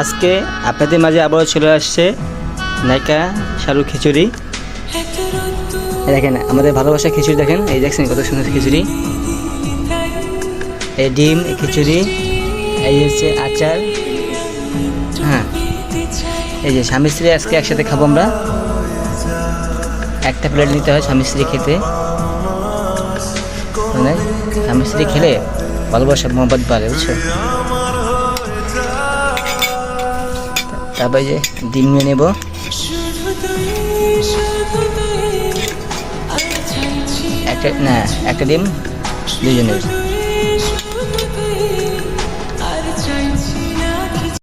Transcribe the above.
আজকে আপনাদের মাঝে আবারও চলে আসছে নায়িকা শাহরুখ খিচুড়ি। দেখেন আমাদের ভালোবাসা খিচুড়ি দেখেন এই দেখছেন কত সুন্দর খিচুড়ি। ডিম খিচুড়ি, এই হচ্ছে আচার। হ্যাঁ এই যে স্বামী স্ত্রী আজকে একসাথে খাব আমরা। একটা প্লেট নিতে হয় স্বামী স্ত্রী খেতে। মানে স্বামী স্ত্রী খেলে ভালোবাসা মোহাম্মত বাড়ে, বুঝছ? তারপরে যে ডিম নিয়ে নেব। একটা, না, একটা ডিম দুজনের।